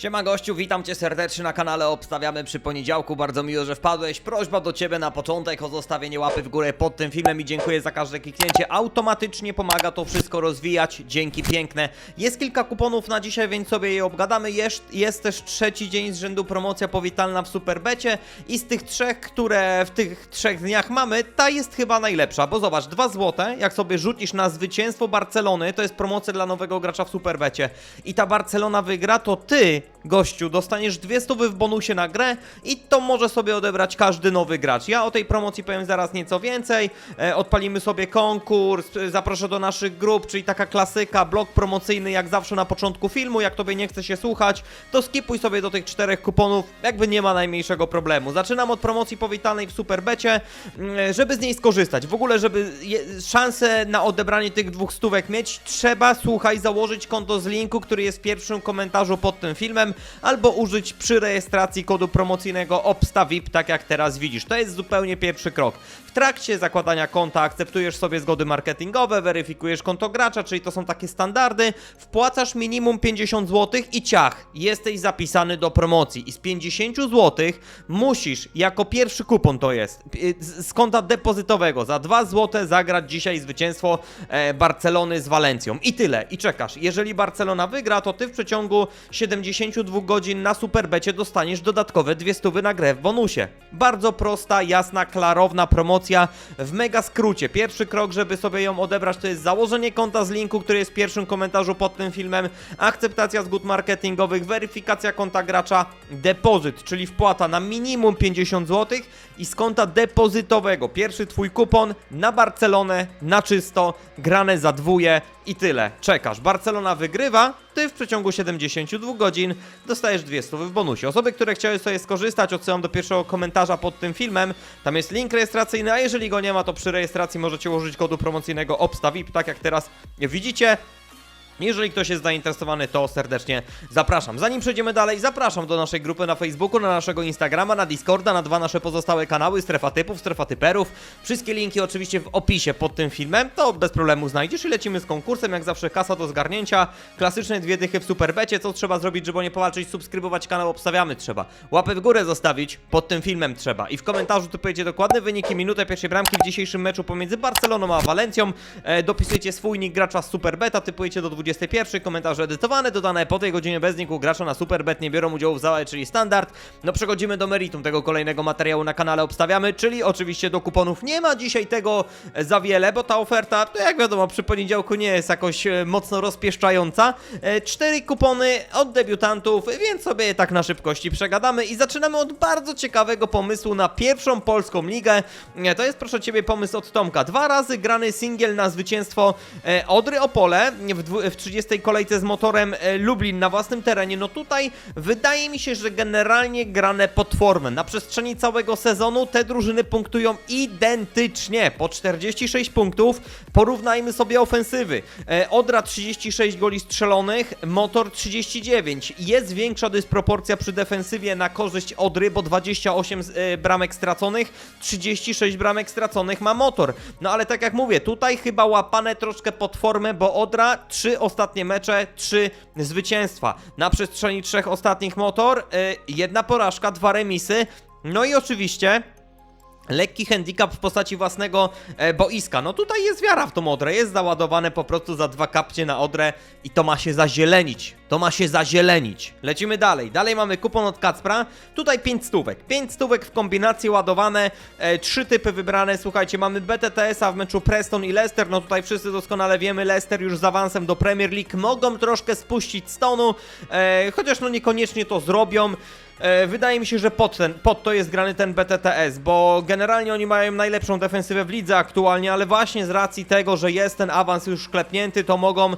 Siema gościu, witam cię serdecznie na kanale Obstawiamy przy poniedziałku, bardzo miło, że wpadłeś. Prośba do ciebie na początek o zostawienie łapy w górę pod tym filmem i dziękuję za każde kliknięcie. Automatycznie pomaga to wszystko rozwijać, dzięki piękne. Jest kilka kuponów na dzisiaj, więc sobie je obgadamy. Jest, jest też trzeci dzień z rzędu promocja powitalna w Superbecie i z tych trzech, które w tych trzech dniach mamy, ta jest chyba najlepsza, bo zobacz, 2 złote, jak sobie rzucisz na zwycięstwo Barcelony, to jest promocja dla nowego gracza w Superbecie i ta Barcelona wygra, to ty gościu, dostaniesz dwie stówy w bonusie na grę i to może sobie odebrać każdy nowy gracz. Ja o tej promocji powiem zaraz nieco więcej. E, odpalimy sobie konkurs, e, zaproszę do naszych grup, czyli taka klasyka, blok promocyjny jak zawsze na początku filmu. Jak tobie nie chce się słuchać, to skipuj sobie do tych czterech kuponów, jakby nie ma najmniejszego problemu. Zaczynam od promocji powitalnej w Superbecie, mm, żeby z niej skorzystać. W ogóle, żeby je, szansę na odebranie tych dwóch stówek mieć, trzeba, słuchaj, założyć konto z linku, który jest w pierwszym komentarzu pod tym filmem, albo użyć przy rejestracji kodu promocyjnego OBSTAVIP, tak jak teraz widzisz. To jest zupełnie pierwszy krok. W trakcie zakładania konta akceptujesz sobie zgody marketingowe, weryfikujesz konto gracza, czyli to są takie standardy, wpłacasz minimum 50 zł i ciach, jesteś zapisany do promocji. I z 50 zł musisz, jako pierwszy kupon to jest, y, z konta depozytowego za 2 zł zagrać dzisiaj zwycięstwo e, Barcelony z Walencją. I tyle, i czekasz. Jeżeli Barcelona wygra, to ty w przeciągu 72 godzin na Superbecie dostaniesz dodatkowe dwie stówy na grę w bonusie. Bardzo prosta, jasna, klarowna promocja w mega skrócie. Pierwszy krok, żeby sobie ją odebrać, to jest założenie konta z linku, który jest w pierwszym komentarzu pod tym filmem, akceptacja zgód marketingowych, weryfikacja konta gracza, depozyt, czyli wpłata na minimum 50 zł i z konta depozytowego. Pierwszy twój kupon na Barcelonę, na czysto, grane za dwóje i tyle. Czekasz. Barcelona wygrywa, ty w przeciągu 72 godzin dostajesz 200 w bonusie. Osoby, które chciały sobie skorzystać, odsyłam do pierwszego komentarza pod tym filmem. Tam jest link rejestracyjny, a jeżeli go nie ma, to przy rejestracji możecie użyć kodu promocyjnego OBSTAVIP, tak jak teraz widzicie. Jeżeli ktoś jest zainteresowany, to serdecznie zapraszam. Zanim przejdziemy dalej, zapraszam do naszej grupy na Facebooku, na naszego Instagrama, na Discorda, na dwa nasze pozostałe kanały, strefa typów, strefa typerów. Wszystkie linki oczywiście w opisie pod tym filmem, to bez problemu znajdziesz i lecimy z konkursem, jak zawsze kasa do zgarnięcia. Klasyczne dwie dychy w Superbecie, co trzeba zrobić, żeby nie powalczyć? Subskrybować kanał, obstawiamy trzeba. Łapę w górę zostawić, pod tym filmem trzeba. I w komentarzu tu pojedzie dokładne wyniki, minutę pierwszej bramki w dzisiejszym meczu pomiędzy Barceloną a Walencją. E, dopisujecie swój nick gracza z Superbeta, typujecie do 21, komentarze edytowane, dodane po tej godzinie bez gracza na Superbet nie biorą udziału w załe, czyli standard. No przechodzimy do meritum tego kolejnego materiału na kanale obstawiamy, czyli oczywiście do kuponów. Nie ma dzisiaj tego e, za wiele, bo ta oferta, to jak wiadomo, przy poniedziałku nie jest jakoś e, mocno rozpieszczająca. E, Cztery kupony od debiutantów, więc sobie je tak na szybkości przegadamy i zaczynamy od bardzo ciekawego pomysłu na pierwszą polską ligę. To jest proszę Ciebie pomysł od Tomka. Dwa razy grany singiel na zwycięstwo Odry Opole w, w 30 kolejce z motorem e, Lublin na własnym terenie. No tutaj wydaje mi się, że generalnie grane pod formę. Na przestrzeni całego sezonu te drużyny punktują identycznie po 46 punktów. Porównajmy sobie ofensywy. E, Odra 36 goli strzelonych, Motor 39. Jest większa dysproporcja przy defensywie na korzyść Odry, bo 28 z- e, bramek straconych, 36 bramek straconych ma Motor. No ale tak jak mówię, tutaj chyba łapane troszkę pod formę, bo Odra trzy ostatnie mecze, trzy zwycięstwa. Na przestrzeni trzech ostatnich Motor, e, jedna porażka, dwa remisy. No i oczywiście lekki handicap w postaci własnego e, boiska. No tutaj jest wiara w tą Odrę, jest załadowane po prostu za dwa kapcie na Odrę i to ma się zazielenić. To ma się zazielenić. Lecimy dalej. Dalej mamy kupon od Kacpra. Tutaj 5 stówek. 5 stówek w kombinacji ładowane, e, trzy typy wybrane. Słuchajcie, mamy BTTS-a w meczu Preston i Leicester. No tutaj wszyscy doskonale wiemy, Leicester już z awansem do Premier League mogą troszkę spuścić stonu, e, chociaż no niekoniecznie to zrobią. E, Wydaje mi się, że pod, ten, pod to jest grany ten BTTS, bo generalnie oni mają najlepszą defensywę w lidze aktualnie, ale właśnie z racji tego, że jest ten awans już klepnięty, to mogą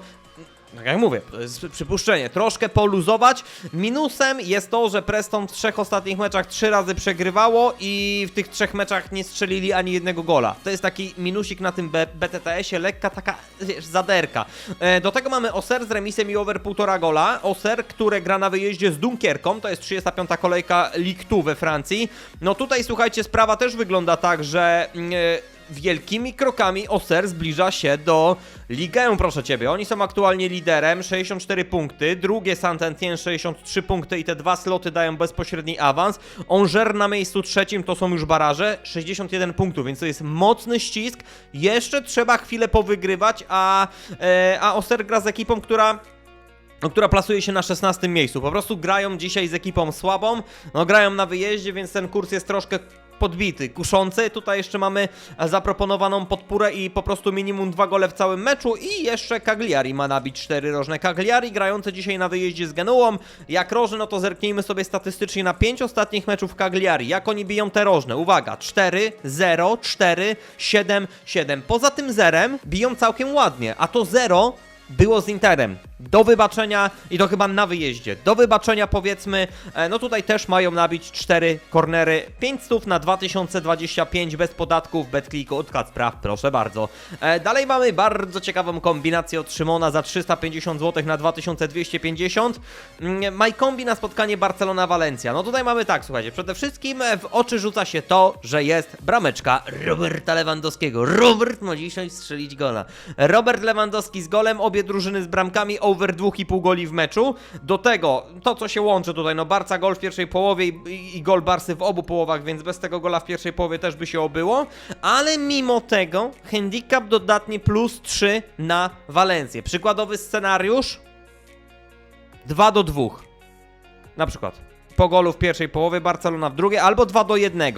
tak jak mówię, to jest przypuszczenie, troszkę poluzować. Minusem jest to, że Preston w trzech ostatnich meczach trzy razy przegrywało i w tych trzech meczach nie strzelili ani jednego gola. To jest taki minusik na tym BTTS-ie, lekka taka, wiesz, zaderka. E, do tego mamy Oser z remisem i over 1,5 gola. Oser, które gra na wyjeździe z Dunkierką, to jest 35. kolejka Ligue 2 we Francji. No tutaj, słuchajcie, sprawa też wygląda tak, że... mm, e, wielkimi krokami Oser zbliża się do Ligę, proszę ciebie. Oni są aktualnie liderem, 64 punkty, drugie Saint-Étienne 63 punkty i te dwa sloty dają bezpośredni awans. Angers na miejscu trzecim to są już baraże, 61 punktów, więc to jest mocny ścisk. Jeszcze trzeba chwilę powygrywać, a, e, a Oser gra z ekipą, która no, która plasuje się na 16 miejscu. Po prostu grają dzisiaj z ekipą słabą, no grają na wyjeździe, więc ten kurs jest troszkę podbity, kuszący. Tutaj jeszcze mamy zaproponowaną podpórę i po prostu minimum dwa gole w całym meczu i jeszcze Cagliari ma nabić cztery rożne. Cagliari grające dzisiaj na wyjeździe z Genuą. Jak rożne, no to zerknijmy sobie statystycznie na pięć ostatnich meczów Cagliari. Jak oni biją te rożne? Uwaga, 4, 0, 4, 7, 7. Poza tym zerem biją całkiem ładnie, a to 0 było z Interem. Do wybaczenia i to chyba na wyjeździe. Do wybaczenia powiedzmy, e, no tutaj też mają nabić 4 kornery. 5 stów na 2025 bez podatków, BetClick od Kacpra, proszę bardzo. E, Dalej mamy bardzo ciekawą kombinację od Szymona za 350 zł na 2250. Mm, Majkombi na spotkanie Barcelona-Walencja. No tutaj mamy tak, słuchajcie, przede wszystkim e, w oczy rzuca się to, że jest brameczka Roberta Lewandowskiego. Robert ma dzisiaj strzelić gola. Robert Lewandowski z golem, obie drużyny z bramkami, over 2,5 goli w meczu. Do tego, to co się łączy tutaj, no Barca gol w pierwszej połowie i, i, gol Barsy w obu połowach, więc bez tego gola w pierwszej połowie też by się obyło. Ale mimo tego, handicap dodatni plus 3 na Walencję. Przykładowy scenariusz 2 do 2. Na przykład. Po golu w pierwszej połowie, Barcelona w drugiej, albo 2 do 1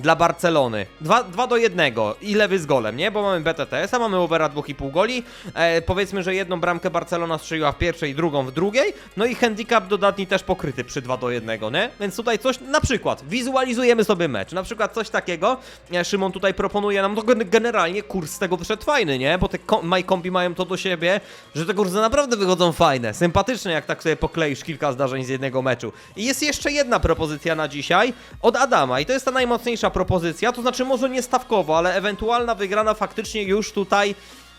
dla Barcelony. 2, 2 do 1 i lewy z golem, nie? Bo mamy BTTS, a mamy overa 2,5 goli. E, powiedzmy, że jedną bramkę Barcelona strzeliła w pierwszej, drugą w drugiej. No i handicap dodatni też pokryty przy 2 do 1, nie? Więc tutaj coś, na przykład, wizualizujemy sobie mecz. Na przykład coś takiego. E, Szymon tutaj proponuje nam, to gen- generalnie kurs z tego wyszedł fajny, nie? Bo te MyCombi mają to do siebie, że te kursy naprawdę wychodzą fajne, sympatyczne, jak tak sobie pokleisz kilka zdarzeń z jednego meczu. I jest jeszcze jedna propozycja na dzisiaj od Adama i to jest ta najmocniejsza propozycja, to znaczy może nie stawkowo, ale ewentualna wygrana faktycznie już tutaj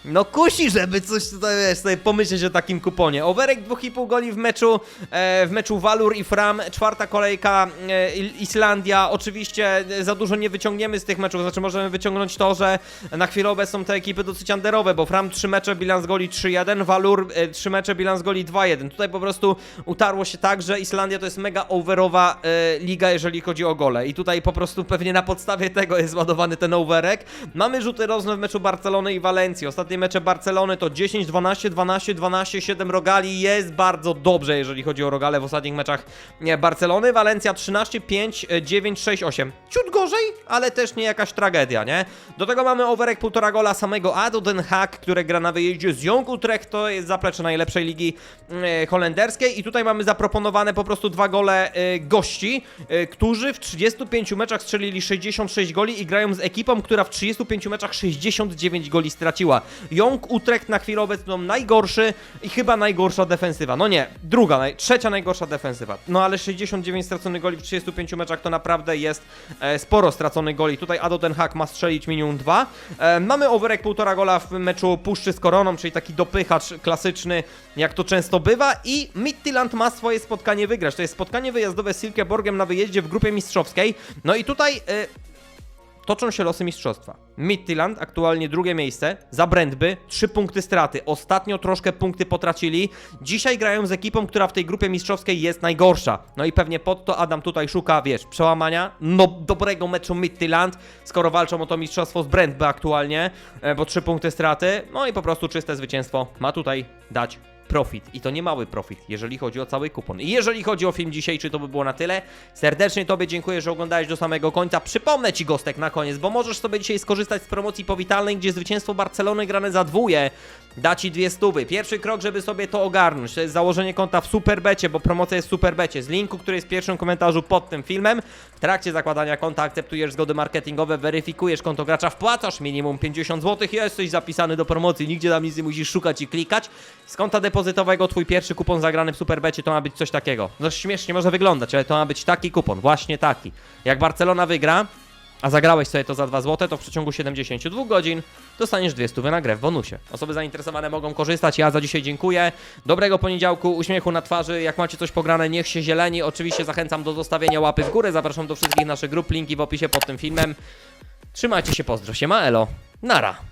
no kusi, żeby coś tutaj wiesz, sobie pomyśleć o takim kuponie. Overek 2,5 goli w meczu, e, w meczu Valur i Fram, czwarta kolejka e, Islandia. Oczywiście e, za dużo nie wyciągniemy z tych meczów, znaczy możemy wyciągnąć to, że na chwilę obecną te ekipy dosyć underowe, bo Fram 3 mecze, bilans goli 3-1, Valur e, 3 mecze, bilans goli 2-1. Tutaj po prostu utarło się tak, że Islandia to jest mega overowa e, liga, jeżeli chodzi o gole. I tutaj po prostu pewnie na podstawie tego jest ładowany ten overek. Mamy rzuty rożne w meczu Barcelony i Walencji. Ostatnie mecze Barcelony to 10, 12, 12, 12, 7 rogali. Jest bardzo dobrze, jeżeli chodzi o rogale w ostatnich meczach Barcelony. Walencja 13, 5, e, 9, 6, 8. Ciut gorzej, ale też nie jakaś tragedia, nie? Do tego mamy overek półtora gola samego Ado Den Haag, które gra na wyjeździe z Jong Utrecht. To jest zaplecze najlepszej ligi e, holenderskiej. I tutaj mamy zaproponowane po prostu dwa gole e, gości, e, którzy w 35 meczach strzelili 66 goli i grają z ekipą, która w 35 meczach 69 goli straciła. Jong Utrecht na chwilę obecną najgorszy i chyba najgorsza defensywa. No nie, druga, naj, trzecia najgorsza defensywa. No ale 69 straconych goli w 35 meczach to naprawdę jest e, sporo straconych goli. Tutaj Ado Den Haag ma strzelić minimum dwa. E, mamy overek półtora gola w meczu Puszczy z Koroną, czyli taki dopychacz klasyczny, jak to często bywa i Midtjylland ma swoje spotkanie wygrać. To jest spotkanie wyjazdowe z Silkeborgiem na wyjeździe w grupie mistrzowskiej. No i tutaj... E, toczą się losy mistrzostwa. Midtjylland aktualnie drugie miejsce, za Brandby trzy punkty straty. Ostatnio troszkę punkty potracili. Dzisiaj grają z ekipą, która w tej grupie mistrzowskiej jest najgorsza. No i pewnie pod to Adam tutaj szuka, wiesz, przełamania, no dobrego meczu Midtjylland, skoro walczą o to mistrzostwo z Brandby aktualnie, e, bo trzy punkty straty. No i po prostu czyste zwycięstwo ma tutaj dać profit. I to nie mały profit, jeżeli chodzi o cały kupon. I jeżeli chodzi o film dzisiejszy, to by było na tyle. Serdecznie Tobie dziękuję, że oglądałeś do samego końca. Przypomnę Ci, Gostek, na koniec, bo możesz sobie dzisiaj skorzystać z promocji powitalnej, gdzie zwycięstwo Barcelony grane za dwóje da Ci dwie stówy. Pierwszy krok, żeby sobie to ogarnąć, to jest założenie konta w Superbecie, bo promocja jest w Superbecie. Z linku, który jest w pierwszym komentarzu pod tym filmem. W trakcie zakładania konta akceptujesz zgody marketingowe, weryfikujesz konto gracza, wpłacasz minimum 50 zł i jesteś zapisany do promocji. Nigdzie tam nic nie musisz szukać i klikać. Z konta depozytowego twój pierwszy kupon zagrany w Superbecie to ma być coś takiego. No śmiesznie może wyglądać, ale to ma być taki kupon, właśnie taki. Jak Barcelona wygra, a zagrałeś sobie to za 2 zł, to w przeciągu 72 godzin dostaniesz 200 na grę w bonusie. Osoby zainteresowane mogą korzystać. Ja za dzisiaj dziękuję. Dobrego poniedziałku, uśmiechu na twarzy. Jak macie coś pograne, niech się zieleni. Oczywiście zachęcam do zostawienia łapy w górę. Zapraszam do wszystkich naszych grup, linki w opisie pod tym filmem. Trzymajcie się, pozdro, siema, elo, nara.